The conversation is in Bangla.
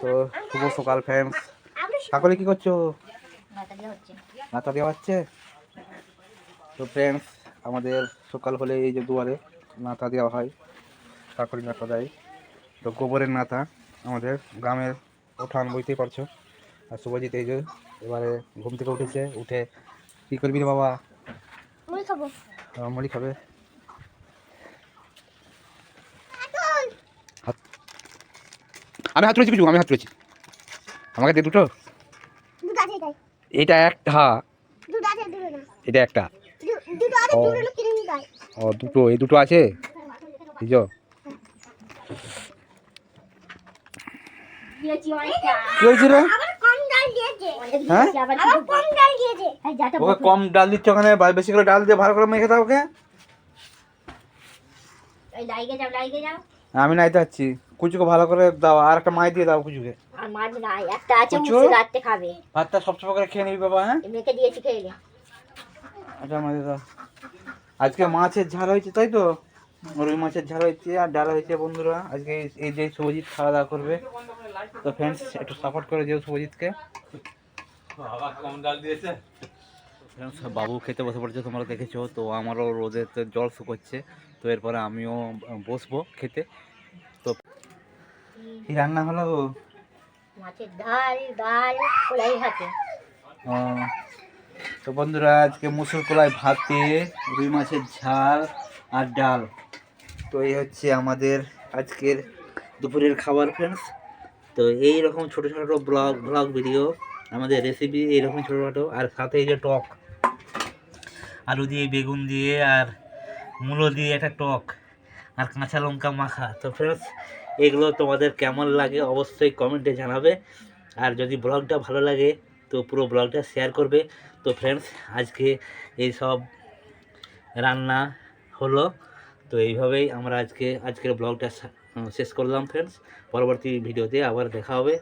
তো শুভ সকাল ফ্রেন্ডস সকলে কি করছ? নাতা দেওয়া হচ্ছে। তো ফ্রেন্ডস আমাদের সকাল হলে এই যে দুয়ারে নাতা দেওয়া হয় কাকরি নাতা দেয়। তো গোবরের নাতা আমাদের গ্রামের উঠান বইতেই পারছ। আর শুভজিৎ এই যে এবারে ঘুম থেকে উঠেছে উঠে কী করবি রে বাবা? মুড়ি খাব। মুড়ি খাবে হাত আমি হাত তুলেছি কিছু আমি হাত তুলেছি। আমাকে দে দুটো। দুটো আছে এটাই এইটা একটা দুটো আছে দুটো না। এটা একটা। দুটো ও। দুটো হয় এই দুটো আছে? যে কি হয়েছে রে? কম ডাল হ্যাঁ? ওকে কম ডাল দিচ্ছ ওখানে বা- বেশি করে ডাল দিয়ে ভালো করে মেখে দাও ওকে। যাও যাও। আমি নাই যাচ্ছি। কুচুকে ভালো করে দাও আর একটা মাই দিয়ে দাও কুচুকে। আর মাছ নাই একটা আছে কুচু? রাতে খাবে। ভাতটা সবসময় করে খেয়ে নিবি বাবা হ্যাঁ? মেখে দিয়েছি খেয়ে নে। আচ্ছা মাই দাও। আজকে মাছের ঝাল হয়েছে তাই তো? রুই মাছের ঝাল হয়েছে আর ডাল হয়েছে বন্ধুরা। আজকে এই- যে শুভজিৎ খাওয়া দাওয়া করবে। তো ফ্রেন্ডস একটু সাপোর্ট করে দিও শুভজিৎকে। Friends, বাবু খেতে বসে পড়েছে তোমরা দেখেছ তো আমারও রোদে তো জল শুকোচ্ছে তো এরপরে আমিও বসবো খেতে। তো কি রান্না হলো মাছের ডাল ডাল কলাই তো বন্ধুরা আজকে মুসুর কলাই ভাতে রুই মাছের ঝাল আর ডাল। তো এই হচ্ছে আমাদের আজকের দুপুরের খাবার ফ্রেন্ডস তো এই রকম ছোটো ছোটো ব্লগ ব্লগ ভিডিও আমাদের রেসিপি এইরকম ছোটো ছোটো আর সাথে এই যে টক, আলু দিয়ে, বেগুন দিয়ে, আর মূলো দিয়ে একটা টক, আর কাঁচা লঙ্কা মাখা। তো ফ্রেন্ডস এগুলো তোমাদের কেমন লাগে অবশ্যই কমেন্টে জানাবে। আর যদি ব্লগটা ভালো লাগে, তো পুরো ব্লগটা শেয়ার করবে। তো ফ্রেন্ডস আজকে এই সব রান্না হলো। তো এইভাবেই আমরা আজকে, আজকের ব্লগটা শেষ করলাম ফ্রেন্ডস পরবর্তী ভিডিওতে আবার দেখা হবে।